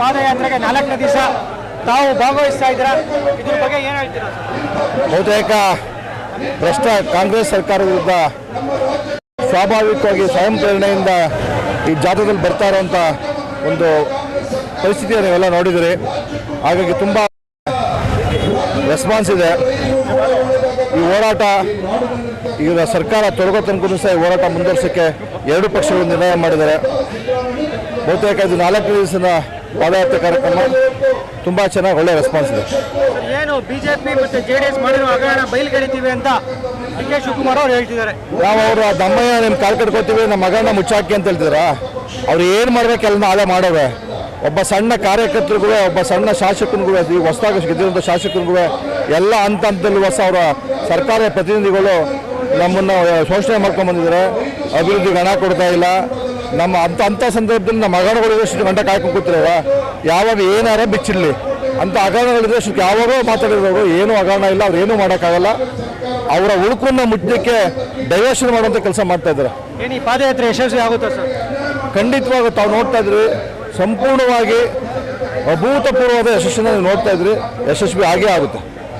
ಪಾದಯಾತ್ರೆಗೆ ನಾಲ್ಕನೇ ದಿವಸ ತಾವು ಭಾಗವಹಿಸ್ತಾ ಇದ್ದೀರಾ? ಇದ್ರ ಬಗ್ಗೆ ಏನು ಹೇಳ್ತೀರಾ? ಬಹುತೇಕ ಭ್ರಷ್ಟ ಕಾಂಗ್ರೆಸ್ ಸರ್ಕಾರ ವಿರುದ್ಧ ಸ್ವಾಭಾವಿಕವಾಗಿ ಸ್ವಯಂ ಪ್ರೇರಣೆಯಿಂದ ಈ ಜಾಥಾದಲ್ಲಿ ಬರ್ತಾ ಇರುವಂಥ ಒಂದು ಪರಿಸ್ಥಿತಿಯನ್ನು ನೀವೆಲ್ಲ ನೋಡಿದಿರಿ ಹಾಗಾಗಿ ತುಂಬ ರೆಸ್ಪಾನ್ಸ್ ಇದೆ. ಈ ಹೋರಾಟ ಈಗ ಸರ್ಕಾರ ತೊಡಗೋ ತನಕ ಸಹ ಈ ಹೋರಾಟ ಮುಂದುವರ್ಸೋಕ್ಕೆ ಎರಡು ಪಕ್ಷಗಳು ನಿರ್ಣಯ ಮಾಡಿದ್ದಾರೆ. ಬಹುತೇಕ ಇದು ನಾಲ್ಕು ದಿವಸದ ಪಾದಯಾತ್ರೆ ಕಾರ್ಯಕ್ರಮ. ತುಂಬ ಚೆನ್ನಾಗಿ ಒಳ್ಳೆ ರೆಸ್ಪಾನ್ಸ್ ಇದೆ. ಏನು ಬಿಜೆಪಿ ಮತ್ತೆ ಜೆ ಡಿ ಎಸ್ ಮಾಡಿರೋ ಹಗರಣ ಬಯಲ್ಗೆಳಿತೀವಿ ಅಂತ ಡಿ ಕೆ ಶಿವಕುಮಾರ್ ಅವರು ಹೇಳ್ತಿದ್ದಾರೆ. ನಾವು ಅವರು ದಮ್ಮಯ್ಯ ನಿಮ್ಮ ಕಾಲ್ ಕಟ್ಕೋತೀವಿ ನಮ್ಮ ಮಗನ ಮುಚ್ಚಾಕಿ ಅಂತ ಹೇಳ್ತಿದ್ರ? ಅವ್ರು ಏನು ಮಾಡ್ಬೇಕೆಲ್ಲ ನಾಳೆ ಮಾಡೋವೆ. ಒಬ್ಬ ಸಣ್ಣ ಕಾರ್ಯಕರ್ತರಿಗೂ ಒಬ್ಬ ಸಣ್ಣ ಶಾಸಕನಿಗೂ ಈ ಹೊಸದಾಗಿ ಗೆದ್ದಿರುವಂಥ ಶಾಸಕರಿಗೂ ಎಲ್ಲ ಹಂತ ಹಂತದಲ್ಲಿ ಹೊಸ ಅವರ ಸರ್ಕಾರದ ಪ್ರತಿನಿಧಿಗಳು ನಮ್ಮನ್ನು ಶೋಷಣೆ ಮಾಡ್ಕೊಂಡು ಬಂದಿದ್ದಾರೆ ಅಭಿವೃದ್ಧಿಗೆ ಹಣ ಕೊಡ್ತಾ ಇಲ್ಲ. ನಮ್ಮ ಅಂತ ಅಂಥ ಸಂದರ್ಭದಲ್ಲಿ ನಮ್ಮ ಹಗರಣಗಳಿಗೆ ಎಷ್ಟು ಗಂಟೆ ಕಾಯ್ಕೊಂಡು ಕೂತಿರವ? ಯಾವಾಗ ಏನಾರ ಬಿಚ್ಚಿರಲಿ ಅಂತ ಹಗರಣಗಳಿದ್ರೆ ಅಷ್ಟು ಯಾವಾಗೋ ಮಾತಾಡಿರೋರು ಏನೂ ಹಗರಣ ಇಲ್ಲ ಅವ್ರು ಏನೂ ಮಾಡೋಕ್ಕಾಗಲ್ಲ. ಅವರ ಉಳುಕನ್ನ ಮುಟ್ಟಲಿಕ್ಕೆ ಡೈವರ್ಷನ್ ಮಾಡುವಂಥ ಕೆಲಸ ಮಾಡ್ತಾ ಇದ್ದಾರೆ. ಏನು ಈ ಪಾದಯಾತ್ರೆ ಯಶಸ್ವಿ ಆಗುತ್ತಾ ಸರ್? ಖಂಡಿತವಾಗಿ ತಾವು ನೋಡ್ತಾ ಇದ್ರಿ. ಸಂಪೂರ್ಣವಾಗಿ ಅಭೂತಪೂರ್ವವಾದ ಯಶಸ್ಸನ್ನು ನೋಡ್ತಾ ಇದ್ರಿ. ಯಶಸ್ವಿ ಆಗೇ ಆಗುತ್ತೆ.